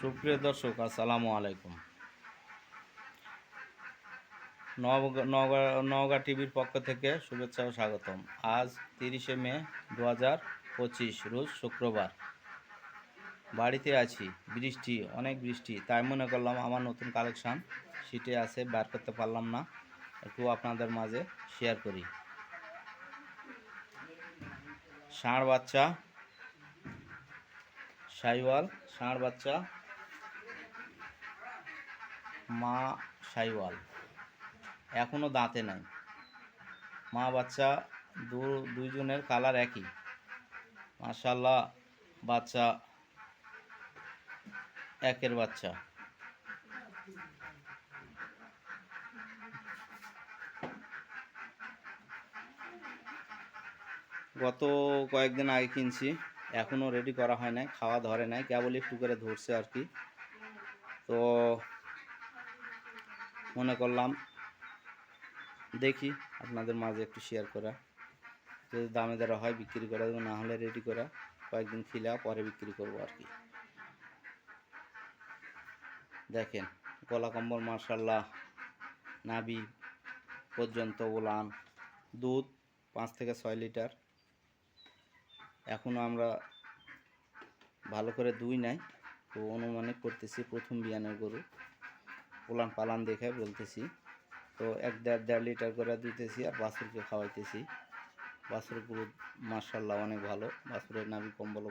সুপ্রিয় দর্শক, আসসালামু আলাইকুম। নওগাঁ টিভির পক্ষ থেকে শুভেচ্ছা ও স্বাগতম। আজ তিরিশে মে দু হাজার পঁচিশ, রোজ শুক্রবার। বাড়িতে আছি, বৃষ্টি, অনেক বৃষ্টি। তাই মনে করলাম আমার নতুন কালেকশান সিটে আছে, বার করতে পারলাম না। একটু আপনাদের মাঝে শেয়ার করি। ষাঁড় বাচ্চা, সাইওয়াল, ষাঁড় বাচ্চা মা সাইওয়াল। এখনও দাঁতে নাই। মা বাচ্চা দু, দুইজনের কালার একই। মাশাল্লাহ বাচ্চা একের বাচ্চা। গত কয়েকদিন আগে কিনছি এখনও রেডি করা হয় নাই, খাওয়া ধরে নাই, কেবল একটু করে ধরছে আর কি। তো মনে করলাম। দেখি আপনাদের মাঝে একটু শেয়ার করা। যদি দামে দেওয়া হয় বিক্রি করা দেবো, না হলে রেডি করা কয়েকদিন খিলা পরে বিক্রি করব আর কি। দেখেন, গলা কম্বল মার্শাল্লাহ নাবি পর্যন্ত ওলান। দুধ পাঁচ থেকে ছয় লিটার। এখনও আমরা ভালো করে দুই নাই, তো অনুমানিক করতেছি প্রথম বিয়ানের গরু। পোলান পালান দেখে বলতেছি। তো এক দেড় দেড় লিটার করে দিতেছি আর বাছুরকে খাওয়াইতেছি। বাছুর গরু মার্শাল্লাহ অনেক ভালো। বাছুরের নাবি কম্বল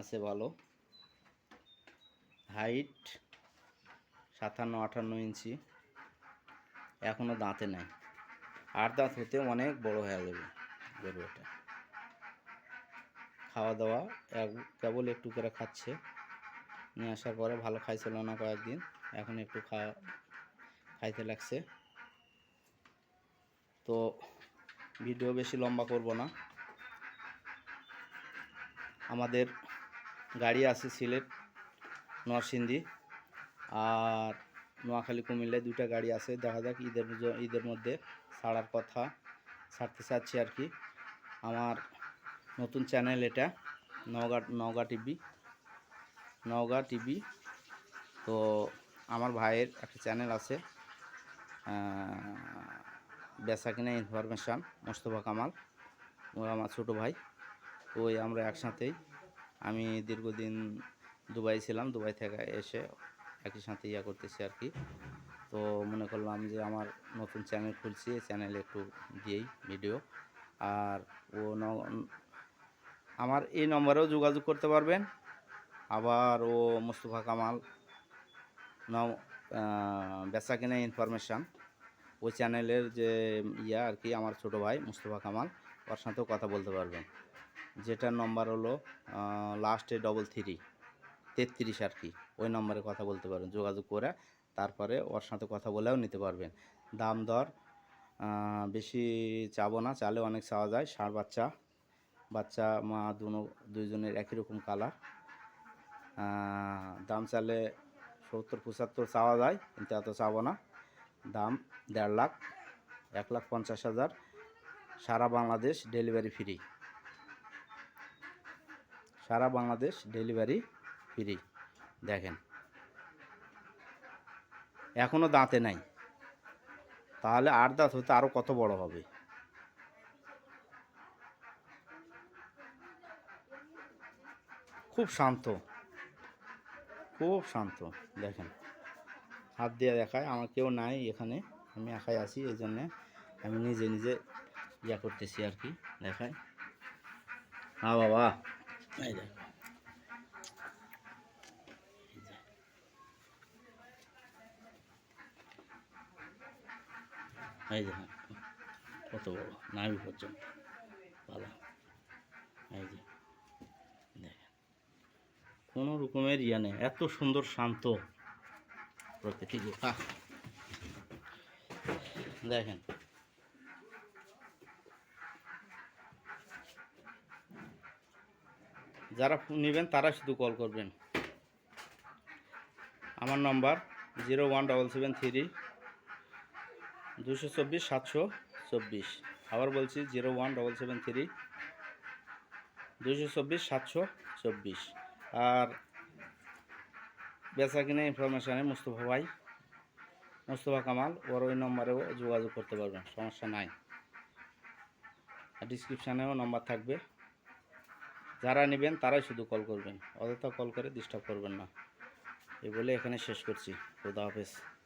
আছে ভালো। হাইট সাতান্ন, আটান্ন ইঞ্চি। এখনও দাঁতে নাই। আর দাঁত হতে অনেক বড় হয়ে যাবে গরু এটা খাওয়া দাওয়া কেবল একটু করে খাচ্ছে। নিয়ে আসার পরে ভালো খাইছিল না কয়েকদিন। এখন একটু খাওয়া খাইতে লাগছে। তো ভিডিও বেশি লম্বা করব না। আমাদের গাড়ি আছে সিলেট, নরসিংদী আর নোয়াখালী, কুমিল্লায় দুটা গাড়ি আছে। দেখা যাক ঈদের ঈদের মধ্যে ছাড়ার কথা ছাড়তে চাচ্ছি আর কি। আমার নতুন চ্যানেল এটা, নওগাঁ নওগাঁ টিভি। নওগাঁ টিভি। তো আমার ভাইয়ের একটা চ্যানেল আছে বেচা কিনা ইনফরমেশান, মোস্তফা কামাল ও আমার ছোটো ভাই। ওই আমরা একসাথেই, আমি দীর্ঘদিন দুবাই ছিলাম, দুবাই থেকে এসে একই সাথে ইয়া করতেছি আর কি। তো মনে করলাম যে আমার নতুন চ্যানেল খুলছি চ্যানেলে একটু দিয়েই ভিডিও। আর ও আমার এই নম্বরেও যোগাযোগ করতে পারবেন। আবার ও মুস্তফা কামাল নাম বেচা কিনা ইনফরমেশান ওই চ্যানেলের যে ইয়া আর কি, আমার ছোটো ভাই মুস্তফা কামাল, ওর সাথেও কথা বলতে পারবেন। যেটার নম্বর হলো লাস্টে ডবল থ্রি তেত্রিশ আর কি, ওই নম্বরে কথা বলতে পারবেন, যোগাযোগ করে তারপরে ওর সাথে কথা বলেও নিতে পারবেন। দাম দর বেশি চাবো না, চালে অনেক চাওয়া যায়, ষাঁড় বাচ্চা বাচ্চা, মা, দুনো, দুইজনের একই রকম কালার দাম চালে সত্তর, পঁচাত্তর চাওয়া যায়, কিন্তু এত চাবো না। দাম দেড় লাখ, এক লাখ পঞ্চাশ হাজার, সারা বাংলাদেশ ডেলিভারি ফ্রি। সারা বাংলাদেশ ডেলিভারি ফ্রি, দেখেন। এখনও দাঁতে নাই। তাহলে আট দাঁত হতে আরও কত বড় হবে? খুব শান্ত। খুব শান্ত, দেখেন। হাত দিয়ে দেখায়, আমার কেউ নাই এখানে, আমি একাই আছি, এই জন্যে আমি নিজে নিজে ইয়া করতেছি আর কি, দেখায়। হ্যাঁ বাবা, এই দেখ। এই দেখেন কত বড়, নাভি পর্যন্ত, পালা। এই যে। কোনো রকমের ইয়া নেই। এত সুন্দর শান্ত প্রকৃতি। দেখেন। যারা নেবেন, তারা শুধু কল করবেন। আমার নম্বর zero one double seven three দুশো চব্বিশ সাতশো চব্বিশ। আবার বলছি zero one double seven three দুশো চব্বিশ সাতশো চব্বিশ। আর বেচা কিনে ইনফরমেশানে মুস্তফা ভাই, মুস্তফা কামাল, ওর ওই নম্বরেও যোগাযোগ করতে পারবেন, সমস্যা নাই। আর ডিসক্রিপশানেও নম্বর থাকবে। যারা নেবেন তারাই শুধু কল করবেন, অযথা কল করে ডিস্টার্ব করবেন না। এই বলে এখানে শেষ করছি। খুদা হাফেজ।